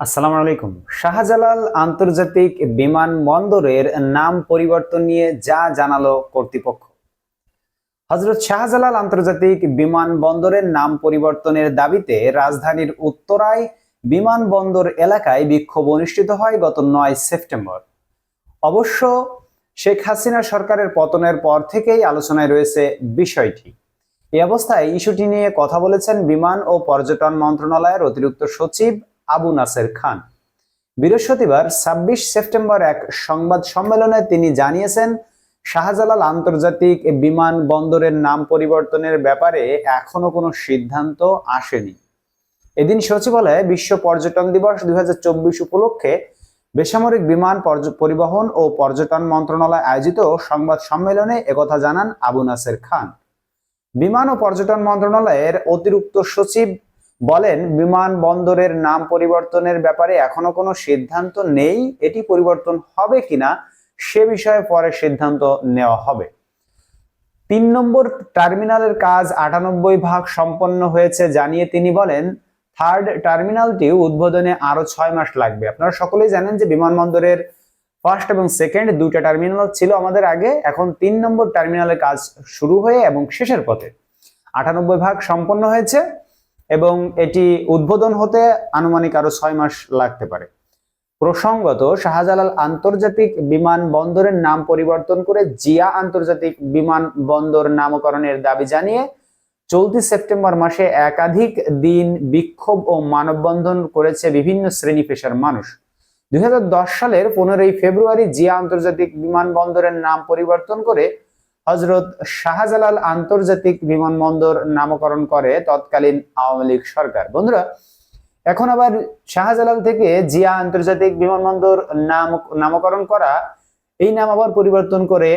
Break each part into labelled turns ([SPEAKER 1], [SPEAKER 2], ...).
[SPEAKER 1] আসসালামু আলাইকুম। শাহজালাল আন্তর্জাতিক বিমানবন্দরের নাম পরিবর্তন নিয়ে যা জানালো কর্তৃপক্ষ। হজরত শাহজালাল আন্তর্জাতিক বিমানবন্দরের নাম পরিবর্তনের দাবিতে রাজধানীর উত্তরায় বিমানবন্দর এলাকায় বিক্ষোভ অনুষ্ঠিত হয় গত নয় সেপ্টেম্বর। অবশ্য শেখ হাসিনা সরকারের পতনের পর থেকেই আলোচনায় রয়েছে বিষয়টি। এই অবস্থায় ইস্যুটি নিয়ে কথা বলেছেন বিমান ও পর্যটন মন্ত্রণালয়ের অতিরিক্ত সচিব আবু নাসের খান। বৃহস্পতিবার ছাব্বিশ সেপ্টেম্বর এক সংবাদ সম্মেলনে তিনি জানিয়েছেন, শাহজালাল আন্তর্জাতিক বিমানবন্দরের নাম পরিবর্তনের ব্যাপারে এখনও কোনো সিদ্ধান্ত আসেনি। এদিন সচিবালয়ে বিশ্ব পর্যটন দিবস দুই হাজার চব্বিশ উপলক্ষে বেসামরিক বিমান পরিবহন ও পর্যটন মন্ত্রণালয় আয়োজিত সংবাদ সম্মেলনে একথা জানান আবু নাসের খান। বিমান ও পর্যটন মন্ত্রণালয়ের অতিরিক্ত সচিব বলেন, বিমানবন্দরের নাম পরিবর্তনের ব্যাপারে এখনও কোনো সিদ্ধান্ত নেই, এটি পরিবর্তন হবে কিনা সে বিষয়ে পরে সিদ্ধান্ত নেওয়া হবে। তিন নম্বর টার্মিনালের কাজ আটানব্বই ভাগ সম্পন্ন হয়েছে জানিয়ে তিনি বলেন, থার্ড টার্মিনালটি উদ্বোধনে আরও ছয় মাস লাগবে। আপনারা সকলেই জানেন যে বিমানবন্দরের ফার্স্ট এবং সেকেন্ড দুইটা টার্মিনাল ছিল আমাদের আগে, এখন তিন নম্বর টার্মিনালের কাজ শুরু হয়ে এবং শেষের পথে আটানব্বই ভাগ সম্পন্ন হয়েছে। এবং এটি উদ্বোধন হতে আনুমানিক আরও ছয় মাস লাগতে পারে। প্রসঙ্গত, শাহজালাল আন্তর্জাতিক বিমানবন্দরের নাম পরিবর্তন করে জিয়া আন্তর্জাতিক বিমানবন্দর নামকরণের দাবি জানিয়ে চলতি সেপ্টেম্বর মাসে একাধিক দিন বিক্ষোভ ও মানববন্ধন করেছে বিভিন্ন শ্রেণি পেশার মানুষ। দুই হাজার দশ সালের পনেরোই ফেব্রুয়ারি জিয়া আন্তর্জাতিক বিমানবন্দরের নাম পরিবর্তন করে হজরত শাহজালাল আন্তর্জাতিক বিমানবন্দর নামকরণ করে তৎকালীন আওয়ামী লীগ সরকার। বন্ধুরা, এখন আবার শাহজালাল থেকে জিয়া আন্তর্জাতিক বিমানবন্দর নাম, নামকরণ করা, এই নাম আবার পরিবর্তন করে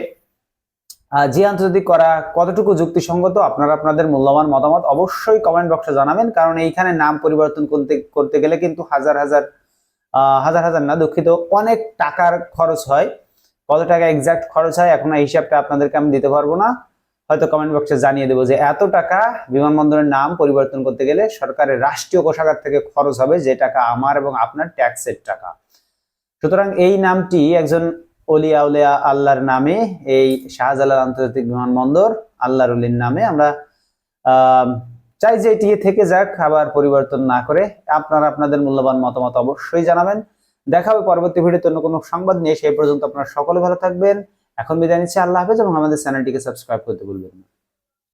[SPEAKER 1] জিয়া আন্তর্জাতিক করা কতটুকু যুক্তিসঙ্গত আপনারা আপনাদের মূল্যবান মতামত অবশ্যই কমেন্ট বক্সে জানাবেন, কারণ এইখানে নাম পরিবর্তন করতে করতে গেলে কিন্তু হাজার হাজার হাজার হাজার না, দুঃখিত, অনেক টাকার খরচ হয়। কত টাকা এক্সাক্ট খরচ হয়, এখন এই হিসাবটা আপনাদেরকে আমি দিতে পারব না। হয়তো কমেন্ট বক্সে জানিয়ে দেবো যে এত টাকা বিমানবন্দরের নাম পরিবর্তন করতে গেলে সরকারের রাষ্ট্রীয় কোষাগার থেকে খরচ হবে যে টাকা আমার এবং আপনার ট্যাক্সের টাকা। সুতরাং এই নামটি একজন অলিয়া উলিয়া আল্লাহর নামে, এই শাহজালাল আন্তর্জাতিক বিমানবন্দর আল্লাহর অলির নামে। আমরা চাই যে এটি থেকে যাক, আবার পরিবর্তন না করে আপনারা আপনাদের মূল্যবান মতামত অবশ্যই জানাবেন। দেখা হবে পরবর্তী ভিডিওতে অন্য কোনো সংবাদ নিয়ে, সেই পর্যন্ত আপনারা সকলে ভালো থাকবেন। এখন বিদায় নিচ্ছি, আল্লাহ হাফেজ এবং আমাদের চ্যানেলটিকে সাবস্ক্রাইব করতে ভুলবেন না।